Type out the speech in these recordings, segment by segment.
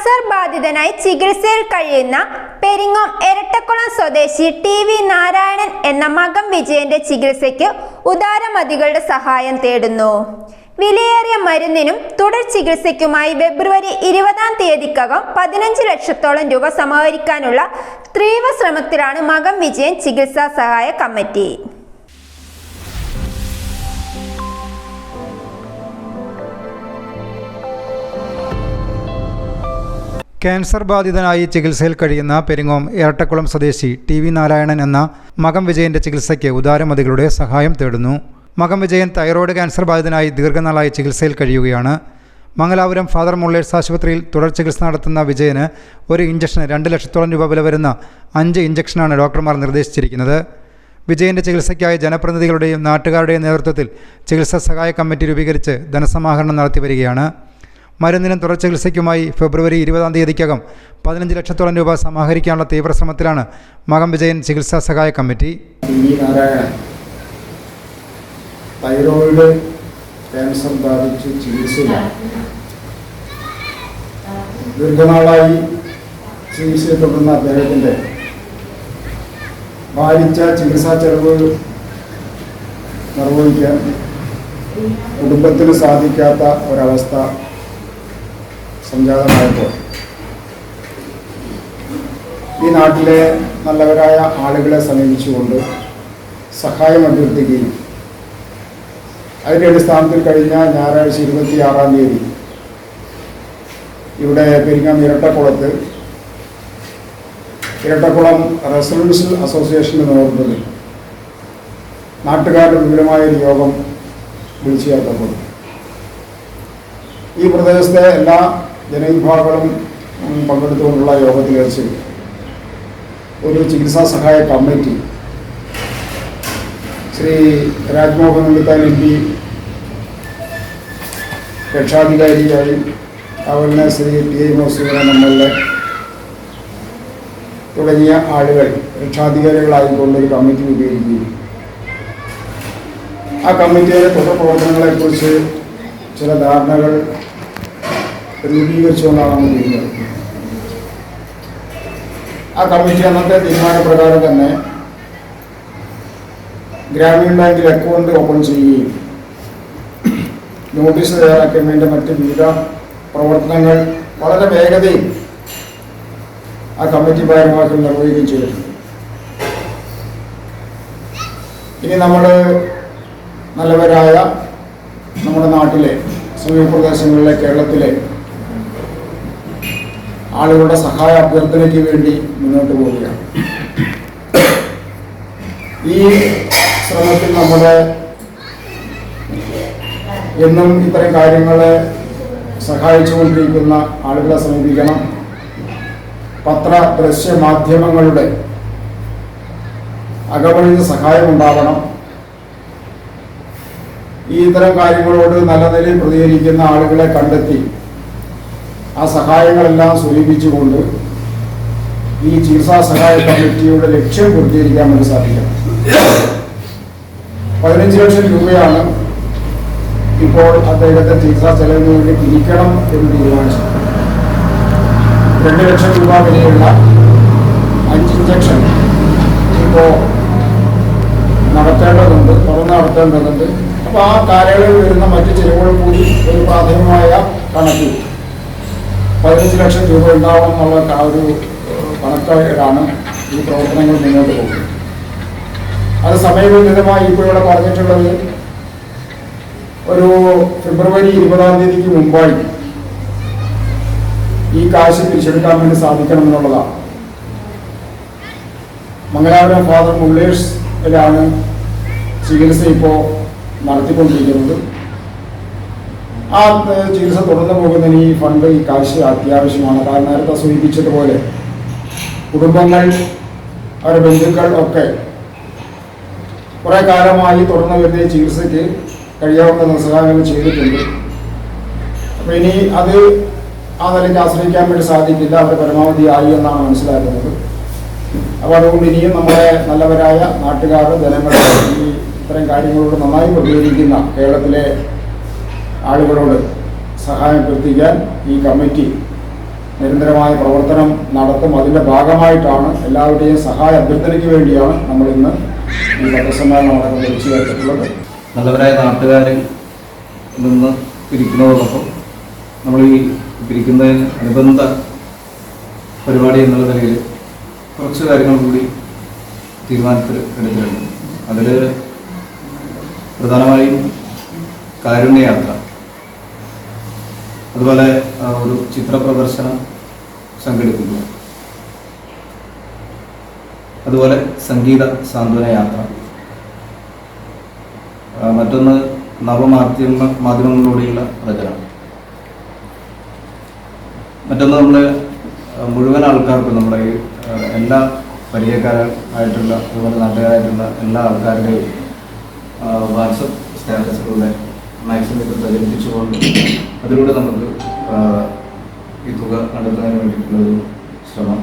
Cancer ബാധിതനായി ചികിത്സയിൽ കഴിയുന്ന പെരിങ്ങോം എരട്ടക്കുളം സ്വദേശി ടി വി നാരായണൻ എന്ന മകം വിജയന്റെ ചികിത്സയ്ക്ക് ഉദാരമതികളുടെ സഹായം തേടുന്നു. വിലയേറിയ മരുന്നിനും തുടർ ചികിത്സയ്ക്കുമായി ഫെബ്രുവരി ഇരുപതാം തീയതിക്കകം പതിനഞ്ച് ലക്ഷത്തോളം രൂപ സമാഹരിക്കാനുള്ള തീവ്ര ശ്രമത്തിലാണ് മകം വിജയൻ ചികിത്സാ സഹായ കമ്മിറ്റി. ക്യാൻസർ ബാധിതനായി ചികിത്സയിൽ കഴിയുന്ന പെരിങ്ങോം ഏറട്ടക്കുളം സ്വദേശി ടി വി നാരായണൻ എന്ന മകം വിജയന്റെ ചികിത്സയ്ക്ക് ഉദാരമതികളുടെ സഹായം തേടുന്നു. മകം വിജയൻ തൈറോയ്ഡ് ക്യാൻസർ ബാധിതനായി ദീർഘനാളായി ചികിത്സയിൽ കഴിയുകയാണ്. മംഗലാപുരം ഫാദർ മുള്ളേഴ്സ് ആശുപത്രിയിൽ തുടർ ചികിത്സ നടത്തുന്ന വിജയന് ഒരു ഇഞ്ചക്ഷന് രണ്ട് ലക്ഷത്തോളം രൂപ വില വരുന്ന അഞ്ച് ഇഞ്ചക്ഷനാണ് ഡോക്ടർമാർ നിർദ്ദേശിച്ചിരിക്കുന്നത്. വിജയന്റെ ചികിത്സയ്ക്കായി ജനപ്രതിനിധികളുടെയും നാട്ടുകാരുടെയും നേതൃത്വത്തിൽ ചികിത്സാ സഹായ കമ്മിറ്റി രൂപീകരിച്ച് ധനസമാഹരണം നടത്തി വരികയാണ്. മരുന്നിനും തുടർ ചികിത്സയ്ക്കുമായി ഫെബ്രുവരി ഇരുപതാം തീയതിക്കകം പതിനഞ്ച് ലക്ഷത്തോളം രൂപ സമാഹരിക്കാനുള്ള തീവ്രശ്രമത്തിലാണ് മകം വിജയൻ ചികിത്സാ സഹായ കമ്മിറ്റി. തൈറോയിഡ് ക്യാൻസർ ബാധിച്ച് ചികിത്സയിലാണ് ദീർഘനാളായി ചികിത്സയെ തുടർന്ന അദ്ദേഹത്തിന്റെ ഭാരിച്ച ചികിത്സാ ചെലവ് നിർവഹിക്കാൻ കുടുംബത്തിന് സാധിക്കാത്ത ഒരവസ്ഥ സംജാതമായപ്പോൾ. ഈ നാട്ടിലെ നല്ലവരായ ആളുകളെ സമീപിച്ചുകൊണ്ട് സഹായം അഭ്യർത്ഥിക്കുകയും അതിന്റെ അടിസ്ഥാനത്തിൽ കഴിഞ്ഞ ഞായറാഴ്ച ഇരുപത്തിയാറാം തീയതി ഇവിടെ പെരിങ്ങാം ഇരട്ടക്കുളത്ത് ഇരട്ടക്കുളം റെസിഡൻഷ്യൽ അസോസിയേഷന്റെ നേതൃത്വത്തിൽ നാട്ടുകാരുടെ വിപുലമായ ഒരു യോഗം വിളിച്ചു ചേർത്തപ്പോൾ. ഈ പ്രദേശത്തെ എല്ലാ ജനവിഭാഗങ്ങളും പങ്കെടുത്തുകൊണ്ടുള്ള യോഗത്തിൽ വെച്ച് ഒരു ചികിത്സാ സഹായ committee Shri Rajmohan Unnithan M P രക്ഷാധികാരിയായി അതുപോലെ Shri T A L A തുടങ്ങിയ ആളുകൾ രക്ഷാധികാരികളായിക്കൊണ്ട് ഒരു കമ്മിറ്റി രൂപീകരിക്കുകയും ആ കമ്മിറ്റിയുടെ തുടർ പ്രവർത്തനങ്ങളെക്കുറിച്ച് ചില ധാരണകൾ രൂപീകരിച്ചുകൊണ്ടാണ് നമ്മൾ ആ കമ്മിറ്റി അന്നത്തെ തീരുമാനപ്രകാരം തന്നെ ഗ്രാമീൺ ബാങ്കിൽ അക്കൗണ്ട് ഓപ്പൺ ചെയ്യുകയും നോട്ടീസ് തയ്യാറാക്കാൻ വേണ്ട മറ്റ് വിവിധ പ്രവർത്തനങ്ങൾ വളരെ വേഗതയിൽ ആ കമ്മിറ്റി ഭാരവാഹികൾ നിർവഹിക്കുകയും ചെയ്തിട്ടുണ്ട് ഇനി നമ്മൾ നല്ലവരായ നമ്മുടെ നാട്ടിലെ സമീപ പ്രദേശങ്ങളിലെ കേരളത്തിലെ ആളുകളുടെ സഹായ അഭ്യർത്ഥനയ്ക്ക് വേണ്ടി മുന്നോട്ട് പോവുകയാണ്. ഈ ശ്രമത്തിൽ നമ്മുടെ എന്നും ഇത്തരം കാര്യങ്ങളെ സഹായിച്ചുകൊണ്ടിരിക്കുന്ന ആളുകളെ സമീപിക്കണം. പത്ര ദൃശ്യ മാധ്യമങ്ങളുടെ അകവഴിഞ്ഞ സഹായം ഉണ്ടാവണം. ഈ ഇത്തരം കാര്യങ്ങളോട് നല്ല നിലയിൽ പ്രതികരിക്കുന്ന ആളുകളെ കണ്ടെത്തി ആ സഹായങ്ങളെല്ലാം സ്വരൂപിച്ചുകൊണ്ട് ഈ ചികിത്സാ സഹായ കമ്മിറ്റിയുടെ ലക്ഷ്യം പൂർത്തീകരിക്കാൻ വേണ്ടി സാധിക്കണം പതിനഞ്ച് ലക്ഷം രൂപയാണ് ഇപ്പോൾ അദ്ദേഹത്തെ ചികിത്സാ ചെലവിന് വേണ്ടി പിരിക്കണം എന്ന് തീരുമാനിച്ചു രണ്ട് ലക്ഷം രൂപ വിലയുള്ള അഞ്ച് ഇഞ്ചക്ഷൻ ഇപ്പോൾ നടത്തേണ്ടതുണ്ട് തുറന്ന് നടത്തേണ്ടതുണ്ട്. അപ്പോൾ ആ കാലയളവിൽ വരുന്ന മറ്റു ചിലവുകൾ കൂടി ഒരു പ്രാഥമികമായ കണക്കിൽ പതിനഞ്ച് ലക്ഷം രൂപ ഉണ്ടാവും എന്നുള്ള ഒരു കണക്കായിട്ടാണ് ഈ പ്രവർത്തനങ്ങൾ മുന്നോട്ട് പോകുന്നത്. അത് സമയബന്ധിതമായി ഇപ്പോൾ ഇവിടെ പറഞ്ഞിട്ടുള്ളത് ഒരു ഫെബ്രുവരി ഇരുപതാം തീയതിക്ക് മുമ്പായി ഈ കാശ് പിരിച്ചെടുക്കാൻ വേണ്ടി സാധിക്കണം എന്നുള്ളതാണ്. മംഗലാപുരം ഫാദർ മുള്ളേഴ്സിലാണ് ചികിത്സ ഇപ്പോൾ നടത്തിക്കൊണ്ടിരിക്കുന്നത്. ആ ചികിത്സ തുടർന്നു പോകുന്നതിന് ഈ ഫണ്ട് ഈ കാശ് അത്യാവശ്യമാണ്. കാരണം നേരത്തെ സൂചിപ്പിച്ചതുപോലെ കുടുംബങ്ങൾ അവരുടെ ബന്ധുക്കൾ ഒക്കെ കുറേ കാലമായി തുടർന്ന് വരുന്ന ചികിത്സയ്ക്ക് കഴിയാവുന്ന സഹായങ്ങൾ ചെയ്തിട്ടുണ്ട്. അപ്പോൾ ഇനി അത് ആ നിലയ്ക്ക് ആശ്രയിക്കാൻ വേണ്ടി സാധിക്കില്ല. അവരുടെ പരമാവധി ആയി എന്നാണ് മനസ്സിലാക്കുന്നത്. അപ്പോൾ അതുകൊണ്ട് ഇനിയും നമ്മുടെ നല്ലവരായ നാട്ടുകാർ ജനങ്ങൾ ഈ ഇത്തരം കാര്യങ്ങളോട് നന്നായി പ്രതികരിക്കുന്ന കേരളത്തിലെ ആളുകളോട് സഹായം എത്തിക്കാൻ ഈ കമ്മിറ്റി നിരന്തരമായ പ്രവർത്തനം നടത്തും. അതിന്റെ ഭാഗമായിട്ടാണ് എല്ലാവരുടെയും സഹായ അഭ്യർത്ഥനയ്ക്ക് വേണ്ടിയാണ് നമ്മൾ ഇന്ന് ഈ പത്രസമ്മേളനം അടക്കം വിളിച്ചു ചേർത്തിട്ടുള്ളത് നല്ലവരായ നാട്ടുകാരിൽ നിന്ന് പിരിക്കുന്നതോടൊപ്പം നമ്മൾ ഈ പിരിക്കുന്നതിന് അനുബന്ധ പരിപാടി എന്നുള്ള നിലയിൽ കുറച്ച് കാര്യങ്ങൾ കൂടി തീരുമാനത്തിൽ എടുത്തിട്ടുണ്ട്. അതിൽ പ്രധാനമായും കാരുണ്യയാത്ര. അതുപോലെ ഒരു ചിത്ര പ്രദർശനം സംഘടിപ്പിക്കുക അതുപോലെ സംഗീത സാന്ത്വന യാത്ര. മറ്റൊന്ന് നവമാധ്യമ മാധ്യമങ്ങളിലൂടെയുള്ള പ്രചരണം. മറ്റൊന്ന് നമ്മൾ മുഴുവൻ ആൾക്കാർക്കും നമ്മുടെ എല്ലാ പരിചയക്കാരായിട്ടുള്ള അതുപോലെ നാട്ടുകാരായിട്ടുള്ള എല്ലാ ആൾക്കാരുടെയും വാട്സപ്പ് സ്റ്റാറ്റസുകളുടെ മാക്സിമം ഇത് പ്രചരിപ്പിച്ചുകൊണ്ട് അതിലൂടെ നമുക്ക് ഈ തുക കണ്ടെത്താൻ വേണ്ടിയിട്ടുള്ള ഒരു ശ്രമം.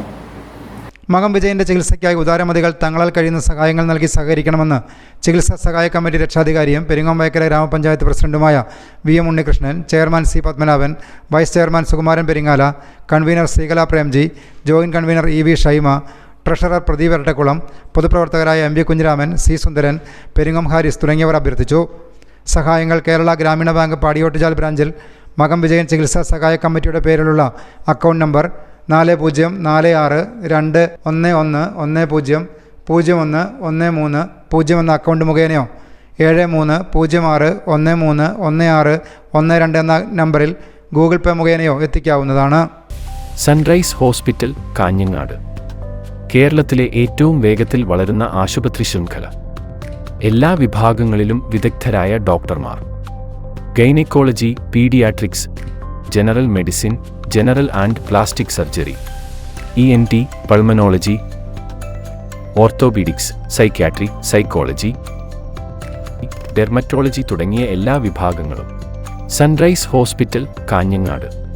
മകം വിജയന്റെ ചികിത്സയ്ക്കായി ഉദാരമതികൾ തങ്ങളാൽ കഴിയുന്ന സഹായങ്ങൾ നൽകി സഹകരിക്കണമെന്ന് ചികിത്സാ സഹായ കമ്മിറ്റി രക്ഷാധികാരിയും പെരിങ്ങോമ്പയക്കര ഗ്രാമപഞ്ചായത്ത് പ്രസിഡന്റുമായ V M Unnikrishnan chairman C Padmanabhan vice chairman Sukumaran Peringala convener Sreekala Premji joint convener E V Shaima treasurer Pradeep Erattakulam പൊതുപ്രവർത്തകരായ M V Kunhiraman C Sundaran Peringam Haris തുടങ്ങിയവർ അഭ്യർത്ഥിച്ചു. സഹായങ്ങൾ കേരള ഗ്രാമീണ ബാങ്ക് പാടിയോട്ടുചാൽ ബ്രാഞ്ചിൽ മകം വിജയൻ ചികിത്സാ സഹായ കമ്മിറ്റിയുടെ പേരിലുള്ള അക്കൗണ്ട് നമ്പർ നാല് പൂജ്യം നാല് ആറ് രണ്ട് ഒന്ന് ഒന്ന് ഒന്ന് പൂജ്യം പൂജ്യം ഒന്ന് ഒന്ന് മൂന്ന് പൂജ്യം എന്ന അക്കൗണ്ട് മുഖേനയോ ഏഴ് മൂന്ന് പൂജ്യം ആറ് ഒന്ന് മൂന്ന് ഒന്ന് ആറ് ഒന്ന് രണ്ട് എന്ന നമ്പറിൽ ഗൂഗിൾ പേ മുഖേനയോ എത്തിക്കാവുന്നതാണ്. സൺറൈസ് ഹോസ്പിറ്റൽ കാഞ്ഞങ്ങാട് കേരളത്തിലെ ഏറ്റവും വേഗത്തിൽ വളരുന്ന ആശുപത്രി ശൃംഖല. എല്ലാ വിഭാഗങ്ങളിലും വിദഗ്ധരായ ഡോക്ടർമാർ. Gynaecology paediatrics general medicine general and plastic surgery E N T pulmonology orthopaedics psychiatry psychology dermatology തുടങ്ങിയ എല്ലാ വിഭാഗങ്ങളും. Sunrise hospital Kanhangad.